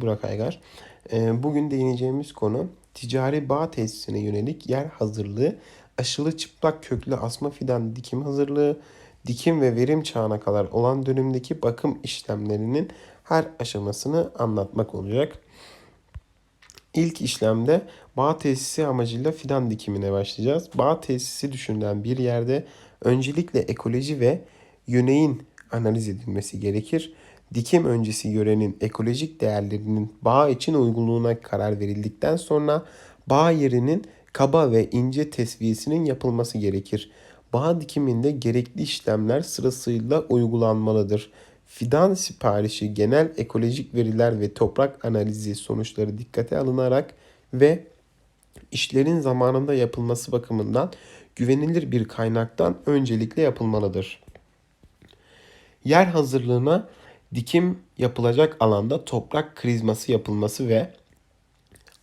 Burak Aygar. Ee, Bugün değineceğimiz konu ticari bağ tesisine yönelik yer hazırlığı, aşılı çıplak köklü asma fidan dikim hazırlığı, dikim ve verim çağına kadar olan dönemdeki bakım işlemlerinin her aşamasını anlatmak olacak. İlk işlemde bağ tesisi amacıyla fidan dikimine başlayacağız. Bağ tesisi düşünülen bir yerde öncelikle ekoloji ve yöneyin analiz edilmesi gerekir. Dikim öncesi yörenin ekolojik değerlerinin bağ için uygululuğuna karar verildikten sonra bağ yerinin kaba ve ince tesviyesinin yapılması gerekir. Bağ dikiminde gerekli işlemler sırasıyla uygulanmalıdır. Fidan siparişi genel ekolojik veriler ve toprak analizi sonuçları dikkate alınarak ve işlerin zamanında yapılması bakımından güvenilir bir kaynaktan öncelikle yapılmalıdır. Yer hazırlığına dikim yapılacak alanda toprak krizması yapılması ve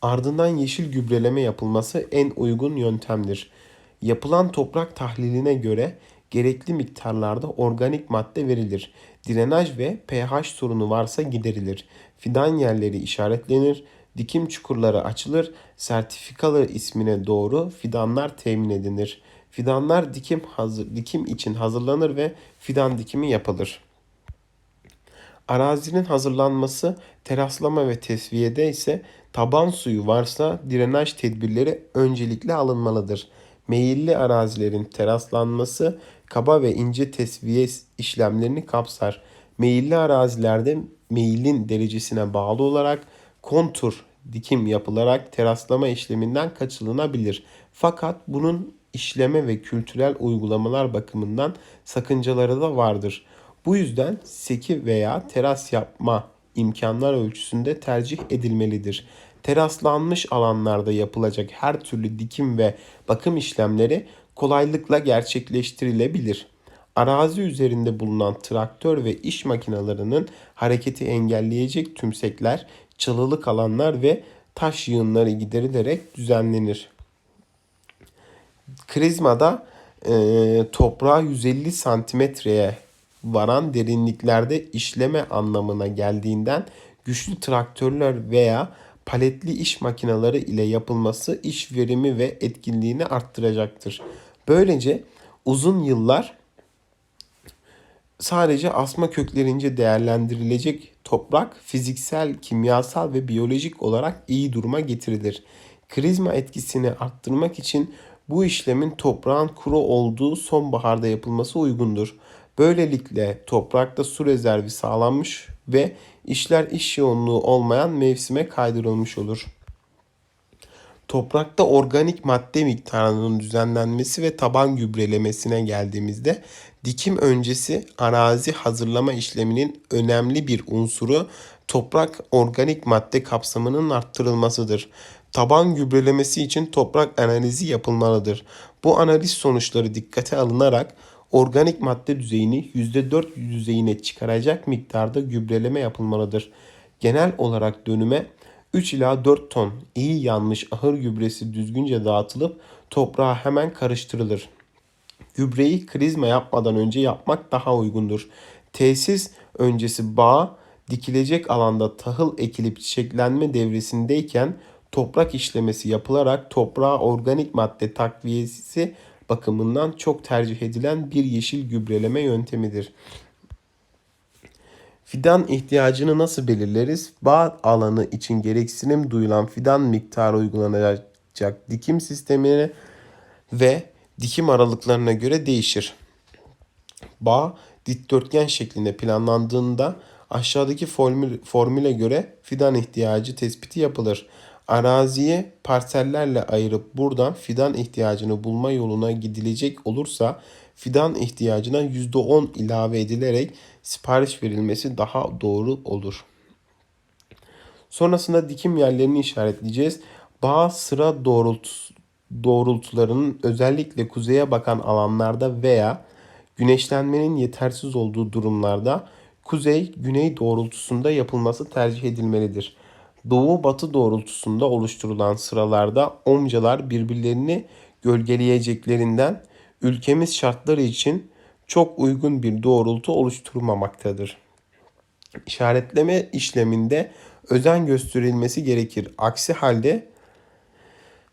ardından yeşil gübreleme yapılması en uygun yöntemdir. Yapılan toprak tahliline göre gerekli miktarlarda organik madde verilir. Drenaj ve pH sorunu varsa giderilir. Fidan yerleri işaretlenir. Dikim çukurları açılır. Sertifikalı ismine doğru fidanlar temin edilir. Fidanlar dikim hazır dikim için hazırlanır ve fidan dikimi yapılır. Arazinin hazırlanması, teraslama ve tesviyede ise taban suyu varsa drenaj tedbirleri öncelikle alınmalıdır. Meyilli arazilerin teraslanması kaba ve ince tesviye işlemlerini kapsar. Meyilli arazilerde meyilin derecesine bağlı olarak kontur dikim yapılarak teraslama işleminden kaçınılabilir. Fakat bunun işleme ve kültürel uygulamalar bakımından sakıncaları da vardır. Bu yüzden seki veya teras yapma imkanlar ölçüsünde tercih edilmelidir. Teraslanmış alanlarda yapılacak her türlü dikim ve bakım işlemleri kolaylıkla gerçekleştirilebilir. Arazi üzerinde bulunan traktör ve iş makinelerinin hareketi engelleyecek tümsekler, çalılık alanlar ve taş yığınları giderilerek düzenlenir. Krizmada e, toprağa 150 santimetreye varan derinliklerde işleme anlamına geldiğinden güçlü traktörler veya paletli iş makineleri ile yapılması iş verimi ve etkinliğini arttıracaktır. Böylece uzun yıllar sadece asma köklerince değerlendirilecek toprak fiziksel, kimyasal ve biyolojik olarak iyi duruma getirilir. Krizma etkisini arttırmak için bu işlemin toprağın kuru olduğu sonbaharda yapılması uygundur. Böylelikle toprakta su rezervi sağlanmış ve işler iş yoğunluğu olmayan mevsime kaydırılmış olur. Toprakta organik madde miktarının düzenlenmesi ve taban gübrelemesine geldiğimizde dikim öncesi arazi hazırlama işleminin önemli bir unsuru toprak organik madde kapsamının arttırılmasıdır. Taban gübrelemesi için toprak analizi yapılmalıdır. Bu analiz sonuçları dikkate alınarak organik madde düzeyini %4 düzeyine çıkaracak miktarda gübreleme yapılmalıdır. Genel olarak dönüme 3 ila 4 ton iyi yanmış ahır gübresi düzgünce dağıtılıp toprağa hemen karıştırılır. Gübreyi krizma yapmadan önce yapmak daha uygundur. Tesis öncesi bağ dikilecek alanda tahıl ekilip çiçeklenme devresindeyken toprak işlemesi yapılarak toprağa organik madde takviyesi bakımından çok tercih edilen bir yeşil gübreleme yöntemidir. Fidan ihtiyacını nasıl belirleriz? Bağ alanı için gereksinim duyulan fidan miktarı uygulanacak dikim sistemine ve dikim aralıklarına göre değişir. Bağ dikdörtgen şeklinde planlandığında aşağıdaki formül, formüle göre fidan ihtiyacı tespiti yapılır. Araziye parsellerle ayırıp buradan fidan ihtiyacını bulma yoluna gidilecek olursa fidan ihtiyacına %10 ilave edilerek sipariş verilmesi daha doğru olur. Sonrasında dikim yerlerini işaretleyeceğiz. Bağ sıra doğrult doğrultularının özellikle kuzeye bakan alanlarda veya güneşlenmenin yetersiz olduğu durumlarda kuzey-güney doğrultusunda yapılması tercih edilmelidir. Doğu-batı doğrultusunda oluşturulan sıralarda omcalar birbirlerini gölgeleyeceklerinden ülkemiz şartları için çok uygun bir doğrultu oluşturmamaktadır. İşaretleme işleminde özen gösterilmesi gerekir. Aksi halde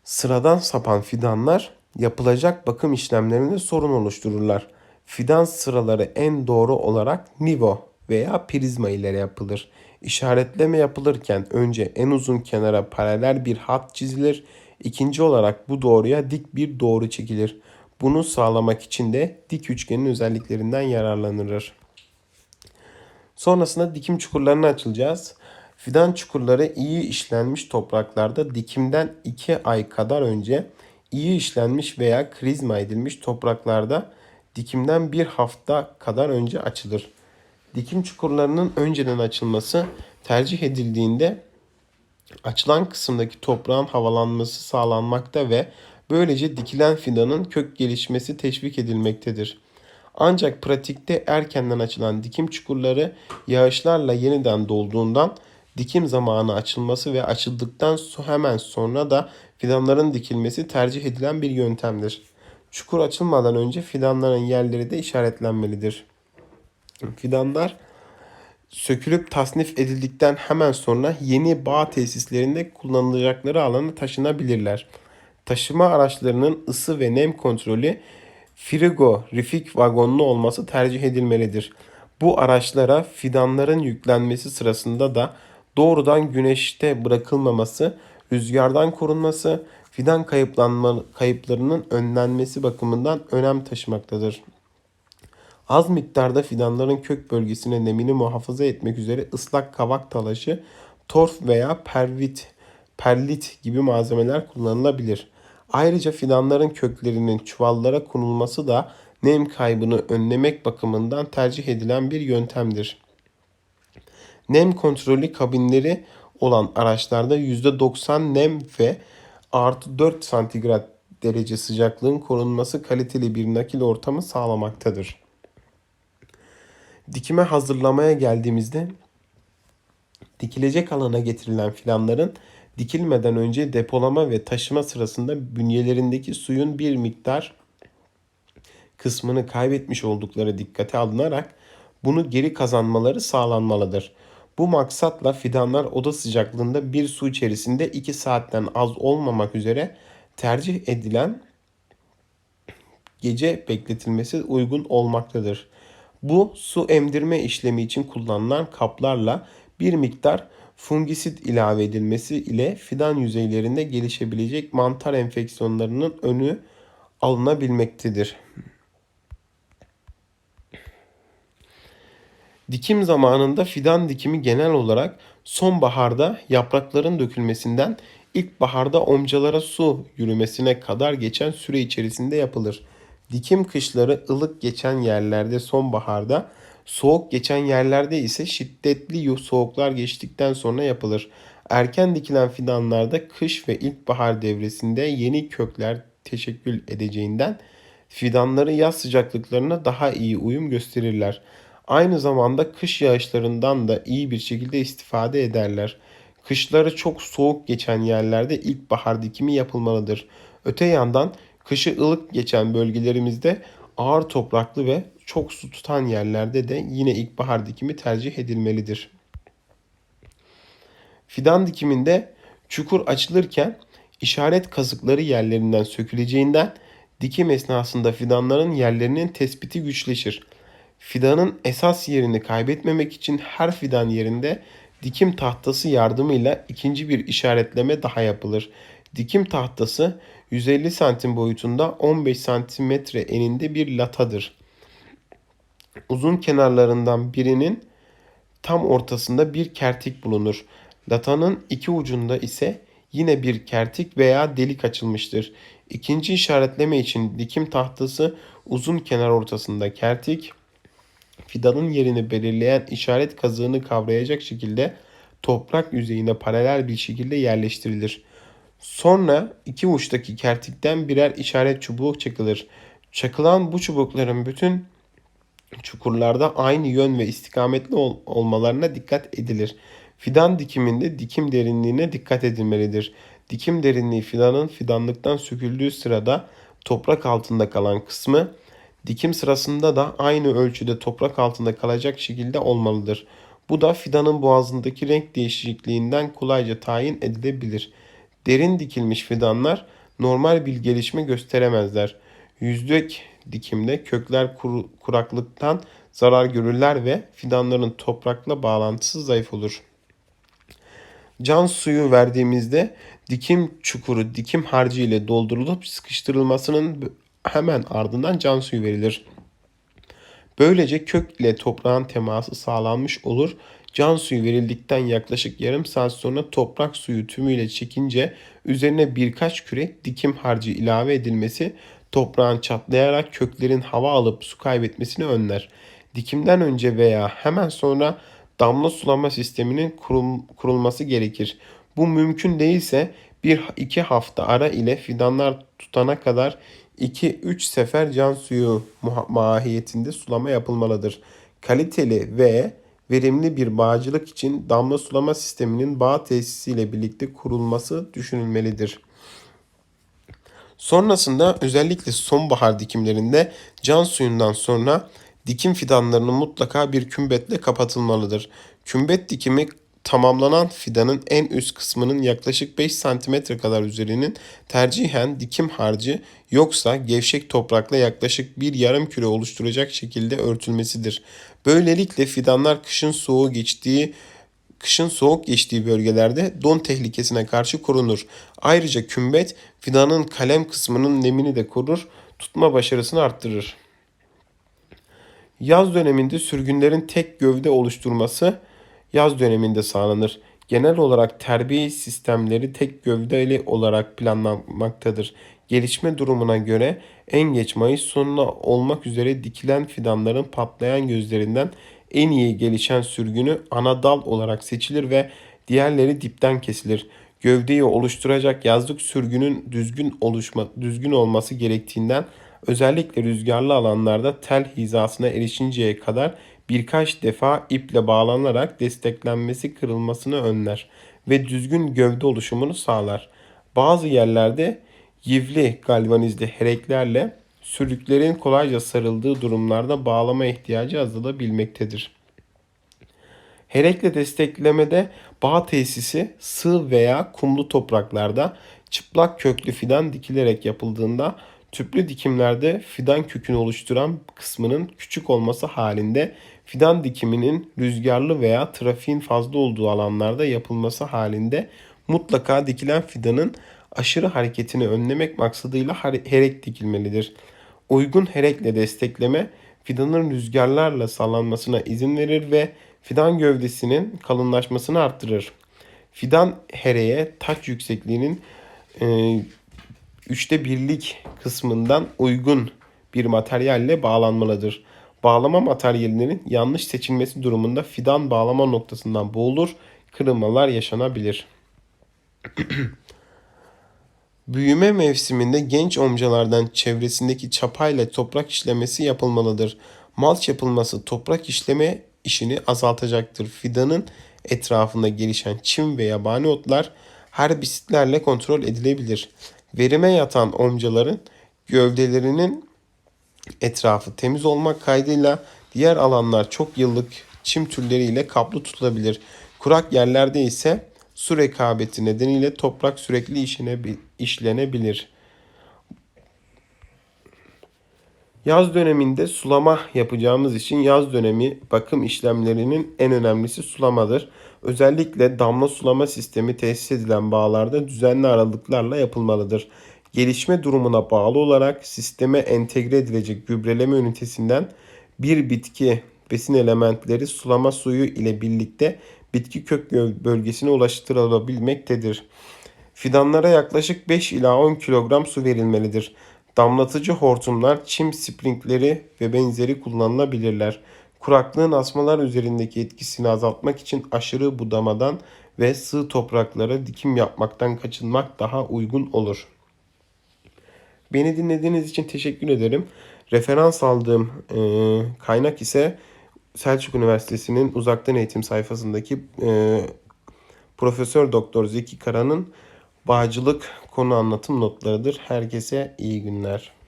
sıradan sapan fidanlar yapılacak bakım işlemlerinde sorun oluştururlar. Fidan sıraları en doğru olarak nivo veya prizma ile yapılır. İşaretleme yapılırken önce en uzun kenara paralel bir hat çizilir. İkinci olarak bu doğruya dik bir doğru çekilir. Bunu sağlamak için de dik üçgenin özelliklerinden yararlanılır. Sonrasında dikim çukurlarına açılacağız. Fidan çukurları iyi işlenmiş topraklarda dikimden 2 ay kadar önce iyi işlenmiş veya krizma edilmiş topraklarda dikimden bir hafta kadar önce açılır. Dikim çukurlarının önceden açılması tercih edildiğinde açılan kısımdaki toprağın havalanması sağlanmakta ve böylece dikilen fidanın kök gelişmesi teşvik edilmektedir. Ancak pratikte erkenden açılan dikim çukurları yağışlarla yeniden dolduğundan dikim zamanı açılması ve açıldıktan hemen sonra da fidanların dikilmesi tercih edilen bir yöntemdir. Çukur açılmadan önce fidanların yerleri de işaretlenmelidir. Fidanlar sökülüp tasnif edildikten hemen sonra yeni bağ tesislerinde kullanılacakları alana taşınabilirler. Taşıma araçlarının ısı ve nem kontrolü frigorifik vagonlu olması tercih edilmelidir. Bu araçlara fidanların yüklenmesi sırasında da doğrudan güneşte bırakılmaması, rüzgardan korunması, fidan kayıplanma, kayıplarının önlenmesi bakımından önem taşımaktadır. Az miktarda fidanların kök bölgesine nemini muhafaza etmek üzere ıslak kavak talaşı, torf veya pervit, perlit gibi malzemeler kullanılabilir. Ayrıca fidanların köklerinin çuvallara konulması da nem kaybını önlemek bakımından tercih edilen bir yöntemdir. Nem kontrolü kabinleri olan araçlarda %90 nem ve artı 4 santigrat derece sıcaklığın korunması kaliteli bir nakil ortamı sağlamaktadır. Dikime hazırlamaya geldiğimizde dikilecek alana getirilen fidanların dikilmeden önce depolama ve taşıma sırasında bünyelerindeki suyun bir miktar kısmını kaybetmiş oldukları dikkate alınarak bunu geri kazanmaları sağlanmalıdır. Bu maksatla fidanlar oda sıcaklığında bir su içerisinde 2 saatten az olmamak üzere tercih edilen gece bekletilmesi uygun olmaktadır. Bu su emdirme işlemi için kullanılan kaplarla bir miktar fungisit ilave edilmesi ile fidan yüzeylerinde gelişebilecek mantar enfeksiyonlarının önü alınabilmektedir. Dikim zamanında fidan dikimi genel olarak sonbaharda yaprakların dökülmesinden ilkbaharda omcalara su yürümesine kadar geçen süre içerisinde yapılır. Dikim kışları ılık geçen yerlerde sonbaharda, soğuk geçen yerlerde ise şiddetli soğuklar geçtikten sonra yapılır. Erken dikilen fidanlarda kış ve ilkbahar devresinde yeni kökler teşekkül edeceğinden fidanları yaz sıcaklıklarına daha iyi uyum gösterirler. Aynı zamanda kış yağışlarından da iyi bir şekilde istifade ederler. Kışları çok soğuk geçen yerlerde ilkbahar dikimi yapılmalıdır. Öte yandan kışı ılık geçen bölgelerimizde ağır topraklı ve çok su tutan yerlerde de yine ilkbahar dikimi tercih edilmelidir. Fidan dikiminde çukur açılırken işaret kazıkları yerlerinden söküleceğinden dikim esnasında fidanların yerlerinin tespiti güçleşir. Fidanın esas yerini kaybetmemek için her fidan yerinde dikim tahtası yardımıyla ikinci bir işaretleme daha yapılır. Dikim tahtası 150 santim boyutunda 15 santimetre eninde bir latadır. Uzun kenarlarından birinin tam ortasında bir kertik bulunur. Latanın iki ucunda ise yine bir kertik veya delik açılmıştır. İkinci işaretleme için dikim tahtası uzun kenar ortasında kertik, fidanın yerini belirleyen işaret kazığını kavrayacak şekilde toprak yüzeyine paralel bir şekilde yerleştirilir. Sonra iki uçtaki kertikten birer işaret çubuğu çakılır. Çakılan bu çubukların bütün çukurlarda aynı yön ve istikametli ol- olmalarına dikkat edilir. Fidan dikiminde dikim derinliğine dikkat edilmelidir. Dikim derinliği fidanın fidanlıktan söküldüğü sırada toprak altında kalan kısmı dikim sırasında da aynı ölçüde toprak altında kalacak şekilde olmalıdır. Bu da fidanın boğazındaki renk değişikliğinden kolayca tayin edilebilir. Derin dikilmiş fidanlar normal bir gelişme gösteremezler. Yüzlük dikimde kökler kuru- kuraklıktan zarar görürler ve fidanların toprakla bağlantısı zayıf olur. Can suyu verdiğimizde dikim çukuru dikim harcı ile doldurulup sıkıştırılmasının hemen ardından can suyu verilir. Böylece kök ile toprağın teması sağlanmış olur. Can suyu verildikten yaklaşık yarım saat sonra toprak suyu tümüyle çekince üzerine birkaç kürek dikim harcı ilave edilmesi toprağın çatlayarak köklerin hava alıp su kaybetmesini önler. Dikimden önce veya hemen sonra damla sulama sisteminin kurul- kurulması gerekir. Bu mümkün değilse bir iki hafta ara ile fidanlar tutana kadar 2-3 sefer can suyu mahiyetinde sulama yapılmalıdır. Kaliteli ve verimli bir bağcılık için damla sulama sisteminin bağ tesisiyle birlikte kurulması düşünülmelidir. Sonrasında özellikle sonbahar dikimlerinde can suyundan sonra dikim fidanlarının mutlaka bir kümbetle kapatılmalıdır. Kümbet dikimi tamamlanan fidanın en üst kısmının yaklaşık 5 cm kadar üzerinin tercihen dikim harcı yoksa gevşek toprakla yaklaşık bir yarım küre oluşturacak şekilde örtülmesidir. Böylelikle fidanlar kışın soğuğu geçtiği kışın soğuk geçtiği bölgelerde don tehlikesine karşı korunur. Ayrıca kümbet fidanın kalem kısmının nemini de korur, tutma başarısını arttırır. Yaz döneminde sürgünlerin tek gövde oluşturması yaz döneminde sağlanır. Genel olarak terbiye sistemleri tek gövdeli olarak planlanmaktadır. Gelişme durumuna göre en geç Mayıs sonuna olmak üzere dikilen fidanların patlayan gözlerinden en iyi gelişen sürgünü ana dal olarak seçilir ve diğerleri dipten kesilir. Gövdeyi oluşturacak yazlık sürgünün düzgün oluşma düzgün olması gerektiğinden özellikle rüzgarlı alanlarda tel hizasına erişinceye kadar birkaç defa iple bağlanarak desteklenmesi kırılmasını önler ve düzgün gövde oluşumunu sağlar. Bazı yerlerde yivli galvanizli hereklerle sürüklerin kolayca sarıldığı durumlarda bağlama ihtiyacı azalabilmektedir. Herekle desteklemede bağ tesisi sığ veya kumlu topraklarda çıplak köklü fidan dikilerek yapıldığında tüplü dikimlerde fidan kökünü oluşturan kısmının küçük olması halinde fidan dikiminin rüzgarlı veya trafiğin fazla olduğu alanlarda yapılması halinde mutlaka dikilen fidanın aşırı hareketini önlemek maksadıyla herek dikilmelidir. Uygun herekle destekleme fidanın rüzgarlarla sallanmasına izin verir ve fidan gövdesinin kalınlaşmasını arttırır. Fidan hereye taç yüksekliğinin e, üçte birlik kısmından uygun bir materyalle bağlanmalıdır. Bağlama materyalinin yanlış seçilmesi durumunda fidan bağlama noktasından boğulur, kırılmalar yaşanabilir. Büyüme mevsiminde genç omcalardan çevresindeki çapayla toprak işlemesi yapılmalıdır. Malç yapılması toprak işleme işini azaltacaktır. Fidanın etrafında gelişen çim ve yabani otlar herbisitlerle kontrol edilebilir. Verime yatan omcaların gövdelerinin etrafı temiz olmak kaydıyla diğer alanlar çok yıllık çim türleriyle kaplı tutulabilir. Kurak yerlerde ise su rekabeti nedeniyle toprak sürekli işine, işlenebilir. Yaz döneminde sulama yapacağımız için yaz dönemi bakım işlemlerinin en önemlisi sulamadır. Özellikle damla sulama sistemi tesis edilen bağlarda düzenli aralıklarla yapılmalıdır. Gelişme durumuna bağlı olarak sisteme entegre edilecek gübreleme ünitesinden bir bitki besin elementleri sulama suyu ile birlikte bitki kök bölgesine ulaştırılabilmektedir. Fidanlara yaklaşık 5 ila 10 kilogram su verilmelidir. Damlatıcı hortumlar, çim sprinkleri ve benzeri kullanılabilirler. Kuraklığın asmalar üzerindeki etkisini azaltmak için aşırı budamadan ve sığ topraklara dikim yapmaktan kaçınmak daha uygun olur. Beni dinlediğiniz için teşekkür ederim. Referans aldığım e, kaynak ise Selçuk Üniversitesi'nin uzaktan eğitim sayfasındaki e, Profesör Doktor Zeki Kara'nın bağcılık konu anlatım notlarıdır. Herkese iyi günler.